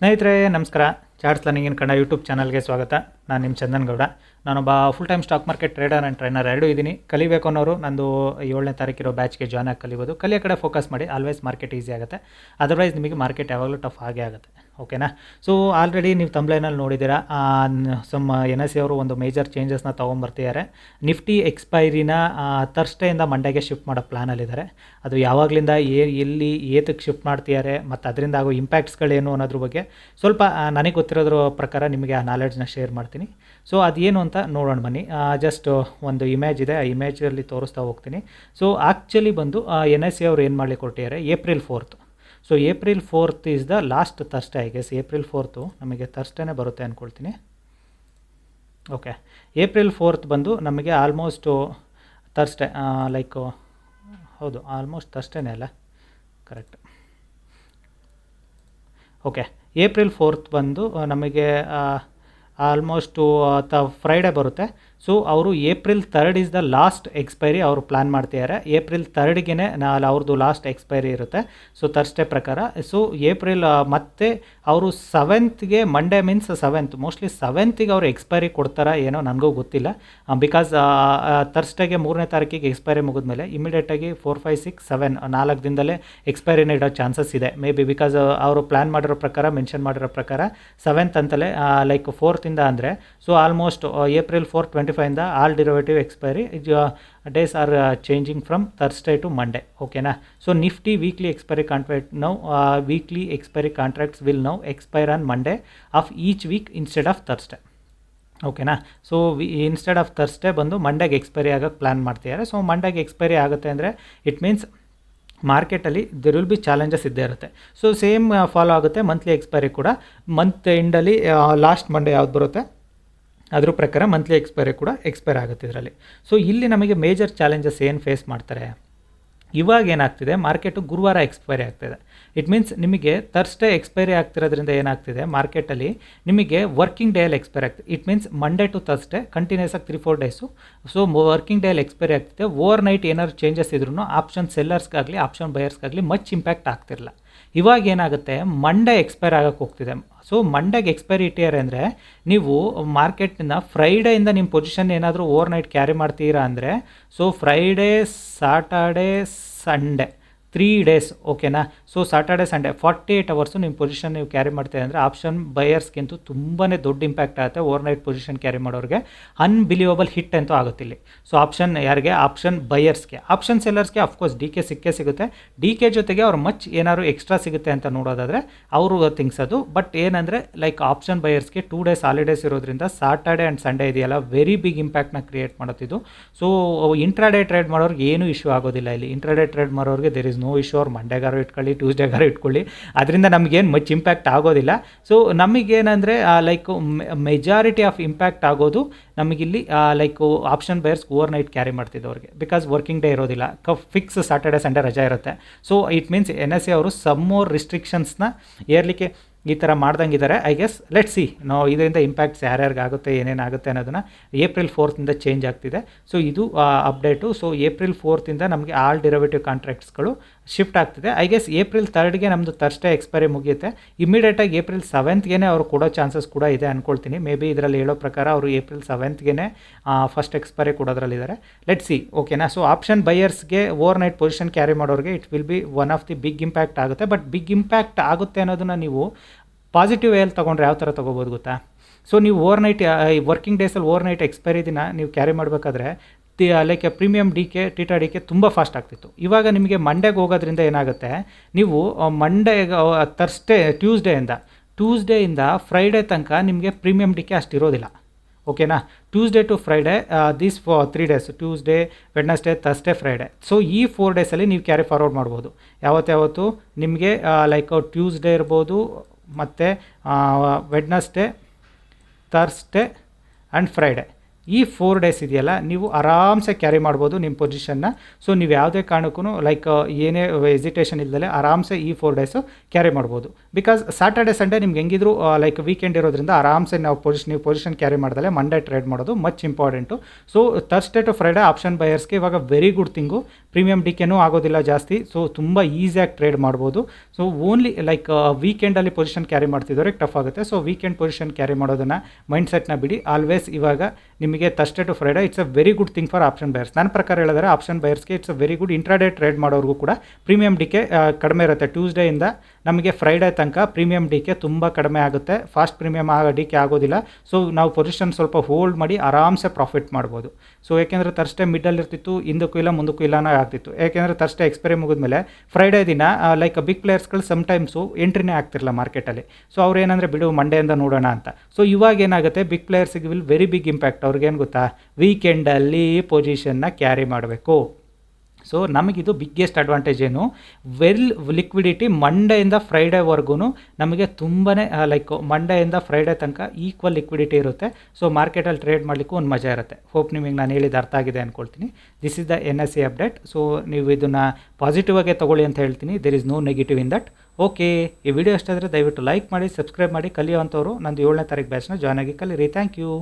ಸ್ನೇಹಿತರೆ, ನಮಸ್ಕಾರ. Charts learning in Kannada YouTube ಚಾನಲ್ಗೆ ಸ್ವಾಗತ. ನಾನು ನಿಮ್ಮ ಚಂದನ್ ಗೌಡ ನಾನೊಬ್ಬ full time stock market trader and trainer ಎರಡೂ ಇದ್ದೀನಿ ಕಲಿಬೇಕು ಅನ್ನೋರು ನಂದು ಏಳನೇ ತಾರೀಕಿರೋ ಬ್ಯಾಚ್ಗೆ ಜಾಯ್ನ್ ಆಗಿ ಕಲಿಬೋದು. ಕಲಿಯೋ ಕಡೆ ಫೋಕಸ್ ಮಾಡಿ. ಆಲ್ವೇಸ್ ಮಾರ್ಕೆಟ್ ಈಸಿ ಆಗುತ್ತೆ. ಅದರ್ವೈಸ್ ನಿಮಗೆ ಮಾರ್ಕೆಟ್ ಯಾವಾಗಲೂ ಟಫ್ ಆಗೇ ಆಗುತ್ತೆ. ಓಕೆನಾ ಸೊ ಆಲ್ರೆಡಿ ನೀವು ತಂಬ್ಲೈನಲ್ಲಿ ನೋಡಿದ್ದೀರಾ ಸಮ್ ಎನ್ ಎಸ್ ಅವರು ಒಂದು ಮೇಜರ್ ಚೇಂಜಸ್ನ ತೊಗೊಂಬರ್ತಿದ್ದಾರೆ ನಿಫ್ಟಿ ಎಕ್ಸ್ಪೈರಿನ ಥರ್ಸ್ಡೇಯಿಂದ ಮಂಡೆಗೆ ಶಿಫ್ಟ್ ಮಾಡೋ ಪ್ಲ್ಯಾನಲ್ಲಿದ್ದಾರೆ ಅದು ಯಾವಾಗಲಿಂದ, ಏ, ಎಲ್ಲಿ ಏತಕ್ಕೆ ಶಿಫ್ಟ್ ಮಾಡ್ತಿದ್ದಾರೆ ಮತ್ತು ಅದರಿಂದ ಆಗೋ ಇಂಪ್ಯಾಕ್ಟ್ಸ್ಗಳೇನು ಅನ್ನೋದ್ರ ಬಗ್ಗೆ ಸ್ವಲ್ಪ ನನಗೆ ಗೊತ್ತಿರೋದ್ರ ಪ್ರಕಾರ ನಿಮಗೆ ಆ ನಾಲೆಡ್ಜ್ನ ಶೇರ್ ಮಾಡ್ತೀನಿ. ಸೊ ಅದೇನು ಅಂತ ನೋಡೋಣ ಬನ್ನಿ. ಜಸ್ಟ್ ಒಂದು ಇಮೇಜ್ ಇದೆ, ಆ ಇಮೇಜಲ್ಲಿ ತೋರಿಸ್ತಾ ಹೋಗ್ತೀನಿ. ಸೊ ಆ್ಯಕ್ಚುಲಿ ಬಂದು ಎನ್ ಎಸ್ ಸಿ ಅವರು ಏನು ಮಾಡಲಿಕ್ಕೆ ಕೊಟ್ಟಿದ್ದಾರೆ April fourth so April fourth is the last Thursday I guess April fourth ನಮಗೆ ಥರ್ಸ್ಡೇನೇ ಬರುತ್ತೆ ಅಂದ್ಕೊಳ್ತೀನಿ ಓಕೆ ಏಪ್ರಿಲ್ ಫೋರ್ತ್ ಬಂದು ನಮಗೆ ಆಲ್ಮೋಸ್ಟು ಥರ್ಸ್ಡೇ ಲೈಕ್ ಹೌದು ಆಲ್ಮೋಸ್ಟ್ ಥರ್ಸ್ಡೇನೇ ಅಲ್ಲ? ಕರೆಕ್ಟ್ ಓಕೆ ಏಪ್ರಿಲ್ ಫೋರ್ತ್ ಬಂದು ನಮಗೆ ಆಲ್ಮೋಸ್ಟು ತ ಫ್ರೈಡೇ ಬರುತ್ತೆ. ಸೊ ಅವರು April third is the last expiry ಅವರು ಪ್ಲ್ಯಾನ್ ಮಾಡ್ತಿದ್ದಾರೆ ಏಪ್ರಿಲ್ ತರ್ಡ್ಗೆ ನಾಳೆ ಅವ್ರದ್ದು ಲಾಸ್ಟ್ ಎಕ್ಸ್ಪೈರಿ ಇರುತ್ತೆ. ಸೊ ತರ್ಸ್ಡೇ ಪ್ರಕಾರ. ಸೊ ಏಪ್ರಿಲ್ ಮತ್ತೆ ಅವರು ಸೆವೆಂತ್ಗೆ ಮಂಡೇ ಮೀನ್ಸ್ ಸೆವೆಂತ್ ಮೋಸ್ಟ್ಲಿ ಸೆವೆಂತಿಗೆ ಅವರು ಎಕ್ಸ್ಪೈರಿ ಕೊಡ್ತಾರಾ ಏನೋ ನನಗೂ ಗೊತ್ತಿಲ್ಲ. ಬಿಕಾಸ್ ಥರ್ಸ್ಡೇಗೆ ಮೂರನೇ ತಾರೀಕಿಗೆ ಎಕ್ಸ್ಪೈರಿ ಮುಗಿದ್ಮೇಲೆ ಇಮಿಡಿಯೇಟಾಗಿ ಫೋರ್ ಫೈವ್ ಸಿಕ್ಸ್ ಸೆವೆನ್ ನಾಲ್ಕು ದಿನದಲ್ಲೇ ಎಕ್ಸ್ಪೈರಿನ ಇಡೋ ಚಾನ್ಸಸ್ ಇದೆ. ಮೇ ಬಿ ಬಿಕಾಸ್ ಅವರು ಪ್ಲ್ಯಾನ್ ಮಾಡಿರೋ ಪ್ರಕಾರ ಮೆನ್ಷನ್ ಮಾಡಿರೋ ಪ್ರಕಾರ ಸೆವೆಂತ್ ಅಂತಲೇ ಲೈಕ್ ಫೋರ್ತಿಂದ ಅಂದರೆ so almost April four twenty ಫೈವಿಂದ all derivative expiry days are changing from Thursday to Monday ಓಕೆನಾ so Nifty weekly expiry contract now weekly expiry contracts will now expire on Monday of each week instead of Thursday ಓಕೆನಾ so we instead of Thursday ಬಂದು ಮಂಡೇಗೆ expiry ಆಗೋಕ್ಕೆ plan ಮಾಡ್ತಿದ್ದಾರೆ. So ಮಂಡೇಗೆ expiry ಆಗುತ್ತೆ ಅಂದರೆ it means ಮಾರ್ಕೆಟಲ್ಲಿ there will be challenges ಇದ್ದೇ ಇರುತ್ತೆ. ಸೊ ಸೇಮ್ ಫಾಲೋ ಆಗುತ್ತೆ ಮಂತ್ಲಿ ಎಕ್ಸ್ಪೈರಿ ಕೂಡ. ಮಂತ್ ಎಂಡಲ್ಲಿ ಲಾಸ್ಟ್ ಮಂಡೇ ಯಾವ್ದು ಬರುತ್ತೆ? ಅದ್ರ ಪ್ರಕಾರ ಮಂತ್ಲಿ ಎಕ್ಸ್ಪೈರಿ ಕೂಡ ಎಕ್ಸ್ಪೈರ್ ಆಗುತ್ತೆ ಇದರಲ್ಲಿ. ಸೊ ಇಲ್ಲಿ ನಮಗೆ ಮೇಜರ್ ಚಾಲೆಂಜಸ್ ಏನು ಫೇಸ್ ಮಾಡ್ತಾರೆ? ಇವಾಗ ಏನಾಗ್ತಿದೆ? ಮಾರ್ಕೆಟು ಗುರುವಾರ ಎಕ್ಸ್ಪೈರಿ ಆಗ್ತಿದೆ. ಇಟ್ ಮೀನ್ಸ್ ನಿಮಗೆ ತರ್ಸ್ಡೇ ಎಕ್ಸ್ಪೈರಿ ಆಗ್ತಿರೋದ್ರಿಂದ ಏನಾಗ್ತಿದೆ? ಮಾರ್ಕೆಟಲ್ಲಿ ನಿಮಗೆ ವರ್ಕಿಂಗ್ ಡೇಯಲ್ಲಿ ಎಕ್ಸ್ಪೈರಿ ಆಗ್ತದೆ. It means Monday to Thursday continues ಆಗಿ three four days so working ಡೇಯಲ್ಲಿ expiry ಆಗ್ತಿದೆ. ಓವರ್ ನೈಟ್ ಏನಾದ್ರು ಚೇಂಜಸ್ ಇದ್ರೂ ಆಪ್ಷನ್ ಸೆಲ್ಲರ್ಸ್ಗಾಗಲಿ ಆಪ್ಷನ್ ಬಯರ್ಸ್ಗಾಗಲಿ ಮಚ್ ಇಂಪ್ಯಾಕ್ಟ್ ಆಗ್ತಿರಲ್ಲ. ಇವಾಗ ಏನಾಗುತ್ತೆ? ಮಂಡೇ ಎಕ್ಸ್ಪೈರ್ ಆಗಕ್ಕೆ ಹೋಗ್ತಿದೆ. ಸೊ ಮಂಡೆಗೆ ಎಕ್ಸ್ಪೈರಿ ಇಟ್ಟಿದ್ದಾರೆ ಅಂದರೆ ನೀವು ಮಾರ್ಕೆಟ್ನಿಂದ ಫ್ರೈಡೆಯಿಂದ ನಿಮ್ಮ ಪೊಸಿಷನ್ ಏನಾದರೂ ಓವರ್ ನೈಟ್ ಕ್ಯಾರಿ ಮಾಡ್ತೀರಾ ಅಂದರೆ so Friday Saturday Sunday three days ಓಕೆನಾ so Saturday Sunday forty eight hours ನಿಮ್ಮ ಪೊಸಿಷನ್ ನೀವು ಕ್ಯಾರಿ ಮಾಡ್ತೀರಿ ಅಂದರೆ ಆಪ್ಷನ್ ಬಯರ್ಸ್ಗಿಂತೂ ತುಂಬಾ ದೊಡ್ಡ ಇಂಪ್ಯಾಕ್ಟ್ ಆಗುತ್ತೆ ಓವರ್ ನೈಟ್ ಪೊಸಿಷನ್ ಕ್ಯಾರಿ ಮಾಡೋರಿಗೆ. ಅನ್ಬಿಲಿವಬಲ್ ಹಿಟ್ ಅಂತೂ ಆಗುತ್ತಿಲ್ಲ ಸೊ ಆಪ್ಷನ್ ಯಾರಿಗೆ? ಆಪ್ಷನ್ ಬಯರ್ಸ್ಗೆ ಆಪ್ಷನ್ ಸೆಲ್ಲರ್ಸ್ಗೆ ಅಫ್ಕೋರ್ಸ್ ಡಿ ಕೆ ಸಿಕ್ಕೇ ಸಿಗುತ್ತೆ. ಡಿ ಕೆ ಜೊತೆಗೆ ಅವ್ರು ಮಚ್ ಏನಾದ್ರು ಎಕ್ಸ್ಟ್ರಾ ಸಿಗುತ್ತೆ ಅಂತ ನೋಡೋದಾದರೆ ಅವರು ಥಿಂಗ್ಸ್ ಅದು. ಬಟ್ ಏನಂದರೆ ಲೈಕ್ ಆಪ್ಷನ್ ಬಯರ್ಸ್ಗೆ ಟೂ ಡೇಸ್ ಹಾಲಿಡೇಸ್ ಇರೋದ್ರಿಂದ ಸಾಟರ್ಡೆ ಆ್ಯಂಡ್ ಸಂಡೇ ಇದೆಯಲ್ಲ ವೆರಿ ಬಿಗ್ ಇಂಪ್ಯಾಕ್ಟ್ನ ಕ್ರಿಯೇಟ್ ಮಾಡುತ್ತಿದ್ದು ಸೊ ಇಂಟ್ರಾಡೇ ಟ್ರೇಡ್ ಮಾಡೋರಿಗೆ ಏನೂ ಇಶ್ಯೂ ಆಗೋದಿಲ್ಲ ಇಲ್ಲಿ. ಇಂಟ್ರಾಡೇ ಟ್ರೇಡ್ ಮಾಡೋರಿಗೆ ದೇರ್ ಇಸ್ ನೋ ಇಶ್ಯೂ, ಅವ್ರು ಮಂಡೇಗಾರು ಇಟ್ಕೊಳ್ಳಿ ಟ್ಯೂಸ್ಡೇಗಾರು ಇಟ್ಕೊಳ್ಳಿ. ಅದರಿಂದ ನಮಗೇನು ಮಚ್ ಇಂಪ್ಯಾಕ್ಟ್ ಆಗೋದಿಲ್ಲ. ಸೊ ನಮಗೇನಂದರೆ ಲೈಕ್ ಮೆಜಾರಿಟಿ ಆಫ್ ಇಂಪ್ಯಾಕ್ಟ್ ಆಗೋದು ನಮಗಿಲ್ಲಿ like option buyers overnight carry ಮಾಡ್ತಿದ್ದವ್ರಿಗೆ. Because working day ಇರೋದಿಲ್ಲ. ಕ ಫಿಕ್ಸ್ ಸಾಟರ್ಡೆ ಸಂಡೇ ರಜಾ ಇರುತ್ತೆ. So it means N S C ಅವರು ಸಮ್ ಮೋರ್ ರಿಸ್ಟ್ರಿಕ್ಷನ್ಸ್ನ ಏರ್ಲಿಕ್ಕೆ ಈ ಥರ ಮಾಡ್ದಂಗಿದ್ದಾರೆ ಐ ಗೆಸ್ ಲೆಟ್ ಸಿ ನಾವು ಇದರಿಂದ ಇಂಪ್ಯಾಕ್ಟ್ಸ್ ಯಾರ್ಯಾರಿಗೆ ಆಗುತ್ತೆ ಏನೇನಾಗುತ್ತೆ ಅನ್ನೋದನ್ನು ಏಪ್ರಿಲ್ ಫೋರ್ತಿಂದ ಚೇಂಜ್ ಆಗ್ತಿದೆ. ಸೊ ಇದು ಅಪ್ಡೇಟು ಸೊ ಏಪ್ರಿಲ್ ಫೋರ್ತಿಂದ ನಮಗೆ ಆಲ್ ಡಿರವೇಟಿವ್ ಕಾಂಟ್ರಾಕ್ಟ್ಸ್ಗಳು ಶಿಫ್ಟ್ ಆಗ್ತಿದೆ. ಐ ಗೆಸ್ ಏಪ್ರಿಲ್ ತರ್ಡ್ಗೆ ನಮ್ಮದು ಥರ್ಸ್ಡೇ ಎಕ್ಸ್ಪೈರಿ ಮುಗಿಯುತ್ತೆ. ಇಮಿಡಿಯೇಟಾಗಿ ಏಪ್ರಿಲ್ ಸೆವೆಂತ್ಗೆ ಅವರು ಕೊಡೋ ಚಾನ್ಸಸ್ ಕೂಡ ಇದೆ ಅಂದ್ಕೊಳ್ತೀನಿ ಮೇ ಬಿ ಇದರಲ್ಲಿ ಹೇಳೋ ಪ್ರಕಾರ ಅವರು ಏಪ್ರಿಲ್ ಸೆವೆಂತ್ಗೆ ಫಸ್ಟ್ ಎಕ್ಸ್ಪೈರಿ ಕೊಡೋದ್ರಲ್ಲಿದ್ದಾರೆ. ಲೆಟ್ ಸಿ ಓಕೆನಾ ಸೊ ಆಪ್ಷನ್ ಬೈಯರ್ಸ್ಗೆ ಓವರ್ ನೈಟ್ ಪೊಸಿಷನ್ ಕ್ಯಾರಿ ಮಾಡೋರಿಗೆ it will be one of the big impact ಆಗುತ್ತೆ. ಬಟ್ ಬಿಗ್ ಇಂಪ್ಯಾಕ್ಟ್ ಆಗುತ್ತೆ ಅನ್ನೋದನ್ನು ನೀವು ಪಾಸಿಟಿವ್ ಏಲ್ ತೊಗೊಂಡ್ರೆ ಯಾವ ಥರ ತೊಗೋಬೋದು ಗೊತ್ತಾ? ಸೊ ನೀವು ಓವರ್ ನೈಟ್ ವರ್ಕಿಂಗ್ ಡೇಸಲ್ಲಿ ಓವರ್ ನೈಟ್ ಎಕ್ಸ್ಪೈರಿ ದಿನ ನೀವು ಕ್ಯಾರಿ ಮಾಡಬೇಕಾದ್ರೆ like premium decay theta decay ತುಂಬ ಫಾಸ್ಟ್ ಆಗ್ತಿತ್ತು. ಇವಾಗ ನಿಮಗೆ ಮಂಡೆಗೆ ಹೋಗೋದ್ರಿಂದ ಏನಾಗುತ್ತೆ? ನೀವು ಮಂಡೇ ತರ್ಸ್ಡೇ ಟ್ಯೂಸ್ಡೇಯಿಂದ ಟ್ಯೂಸ್ಡೇಯಿಂದ ಫ್ರೈಡೇ ತನಕ ನಿಮಗೆ ಪ್ರೀಮಿಯಂ ಡಿ ಕೆ ಅಷ್ಟು ಇರೋದಿಲ್ಲ. ಓಕೆನಾ Tuesday to Friday this four three days Tuesday Wednesday Thursday Friday so ಈ ಫೋರ್ ಡೇಸಲ್ಲಿ ನೀವು ಕ್ಯಾರಿ ಫಾರ್ವರ್ಡ್ ಮಾಡ್ಬೋದು. ಯಾವತ್ತಾವತ್ತು ಯಾವತ್ತು? ನಿಮಗೆ ಲೈಕ್ ಟ್ಯೂಸ್ಡೇ ಇರ್ಬೋದು, ಮತ್ತು ವೆಡ್ನಸ್ಡೇ ಥರ್ಸ್ಡೇ ಆ್ಯಂಡ್ ಫ್ರೈಡೇ ಈ ಫೋರ್ ಡೇಸ್ ಇದೆಯಲ್ಲ, ನೀವು ಆರಾಮ್ಸೆ ಕ್ಯಾರಿ ಮಾಡ್ಬೋದು ನಿಮ್ಮ ಪೊಸಿಷನ್ನ ಸೊ ನೀವು ಯಾವುದೇ ಕಾರಣಕ್ಕೂ ಲೈಕ್ ಏನೇ ಎಸಿಟೇಷನ್ ಇಲ್ಲದೆ ಆರಾಮ್ಸೆ ಈ ಫೋರ್ ಡೇಸು ಕ್ಯಾರಿ ಮಾಡ್ಬೋದು. ಬಿಕಾಸ್ ಸ್ಯಾಟರ್ಡೆ ಸಂಡೇ ನಿಮ್ಗೆ ಹೆಂಗಿದ್ರು ಲೈಕ್ ವೀಕೆಂಡ್ ಇರೋದ್ರಿಂದ ಆರಾಮ್ಸೆ ನಾವು ಪೊಸಿಷನ್ ನೀವು ಪೊಸಿಷನ್ ಕ್ಯಾರಿ ಮಾಡ್ದಲೆ ಮಂಡೇ ಟ್ರೇಡ್ ಮಾಡೋದು much important so Thursday to Friday option ಬೈಯರ್ಸ್ಗೆ ಇವಾಗ ವೆರಿ ಗುಡ್ ಥಿಂಗು ಪ್ರೀಮಿಯಂ ಡಿಕೆನೂ ಆಗೋದಿಲ್ಲ ಜಾಸ್ತಿ. ಸೊ ತುಂಬ ಈಸಿಯಾಗಿ ಟ್ರೇಡ್ ಮಾಡ್ಬೋದು. ಸೊ ಓನ್ಲಿ ಲೈಕ್ ವೀಕೆಂಡಲ್ಲಿ ಪೊಸಿಷನ್ ಕ್ಯಾರಿ ಮಾಡ್ತಿದ್ದವ್ರಿಗೆ ಟಫ್ ಆಗುತ್ತೆ. ಸೊ ವೀಕೆಂಡ್ ಪೊಸಿಷನ್ ಕ್ಯಾರಿ ಮಾಡೋದನ್ನು ಮೈಂಡ್ಸೆಟ್ನ ಬಿಡಿ. ಆಲ್ವೇಸ್ ಇವಾಗ ನಿಮಗೆ to Friday it's a very good thing for option buyers ನನ್ನ ಪ್ರಕಾರ ಹೇಳಿದ್ರೆ option ಬಯರ್ಸ್ಗೆ it's a very good intraday trade ಮಾಡೋರ್ಗೂ ಕೂಡ ಪ್ರೀಮಿಯಂ ಡಿಕೆ ಕಡಿಮೆ ಇರುತ್ತೆ. ಟ್ಯೂಸ್ಡೇಯಿಂದ ನಮಗೆ ಫ್ರೈಡೇ ತನಕ ಪ್ರೀಮಿಯಂ ಡಿಕೆ ತುಂಬ ಕಡಿಮೆ ಆಗುತ್ತೆ. ಫಾಸ್ಟ್ ಪ್ರೀಮಿಯಂ ಆಗ ಡಿಕೆ ಆಗೋದಿಲ್ಲ. ಸೊ ನಾವು ಪೊಸಿಷನ್ ಸ್ವಲ್ಪ ಹೋಲ್ಡ್ ಮಾಡಿ ಆರಾಮ್ಸೆ ಪ್ರಾಫಿಟ್ ಮಾಡ್ಬೋದು. ಸೊ ಏಕೆಂದರೆ ತರ್ಸ್ಟೇ ಮಿಡಲ್ ಇರ್ತಿತ್ತು ಹಿಂದಕ್ಕೂ ಇಲ್ಲ, ಮುಂದಕ್ಕೂ ಇಲ್ಲನೇ ಆಗ್ತಿತ್ತು. ಏಕೆಂದರೆ ತರ್ಸ್ಟೇ ಎಕ್ಸ್ಪೈರಿ ಮುಗಿದ್ಮೇಲೆ ಫ್ರೈಡೇ ದಿನ ಲೈಕ್ ಬಿಗ್ ಪ್ಲೇಯರ್ಸ್ಗಳು ಸಮ್ಟೈಮ್ಸು ಎಂಟ್ರಿನೇ ಆಗ್ತಿರಲ್ಲ ಮಾರ್ಕೆಟಲ್ಲಿ ಸೊ ಅವ್ರು ಏನಂದರೆ, ಬಿಡು ಮಂಡೆಯಿಂದ ನೋಡೋಣ ಅಂತ. ಸೊ ಇವಾಗ ಏನಾಗುತ್ತೆ ಬಿಗ್ ಪ್ಲೇಯರ್ಸಿಗೆ ವಿಲ್ ವೆರಿ ಬಿಗ್ ಇಂಪ್ಯಾಕ್ಟ್ ಅವ್ರಿಗೇನು ಗೊತ್ತಾ? ವೀಕೆಂಡಲ್ಲಿ ಪೊಸಿಷನ್ನ ಕ್ಯಾರಿ ಮಾಡಬೇಕು. ಸೊ ನಮಗಿದು ಬಿಗ್ಗೆಸ್ಟ್ ಅಡ್ವಾಂಟೇಜ್ ಏನು? ವೆಲ್ ಲಿಕ್ವಿಡಿಟಿ ಮಂಡೆಯಿಂದ ಫ್ರೈಡೆವರೆಗೂ ನಮಗೆ ತುಂಬಾ ಲೈಕ್ ಮಂಡೆಯಿಂದ ಫ್ರೈಡೆ ತನಕ ಈಕ್ವಲ್ ಲಿಕ್ವಿಡಿಟಿ ಇರುತ್ತೆ. ಸೊ ಮಾರ್ಕೆಟಲ್ಲಿ ಟ್ರೇಡ್ ಮಾಡಲಿಕ್ಕೂ ಒಂದು ಮಜಾ ಇರುತ್ತೆ. ಹೋಪ್ ನಿಮಗೆ ನಾನು ಹೇಳಿದ ಅರ್ಥ ಆಗಿದೆ ಅಂದ್ಕೊಳ್ತೀನಿ this is the N S C update so ನೀವು ಇದನ್ನು ಪಾಸಿಟಿವ್ ಆಗೇ ತೊಗೊಳ್ಳಿ ಅಂತ ಹೇಳ್ತೀನಿ. There is no negative in that okay ಈ ವಿಡಿಯೋ ಎಷ್ಟಾದರೆ ದಯವಿಟ್ಟು ಲೈಕ್ ಮಾಡಿ ಸಬ್ಸ್ಕ್ರೈಬ್ ಮಾಡಿ. ಕಲಿಯೋವಂಥವ್ರು ನಂದು ಏಳನೇ ತಾರೀಕು ಬ್ಯಾಚ್ನ ಜಾಯ್ನ್ ಆಗಿ ಕಲೀರಿ. Thank you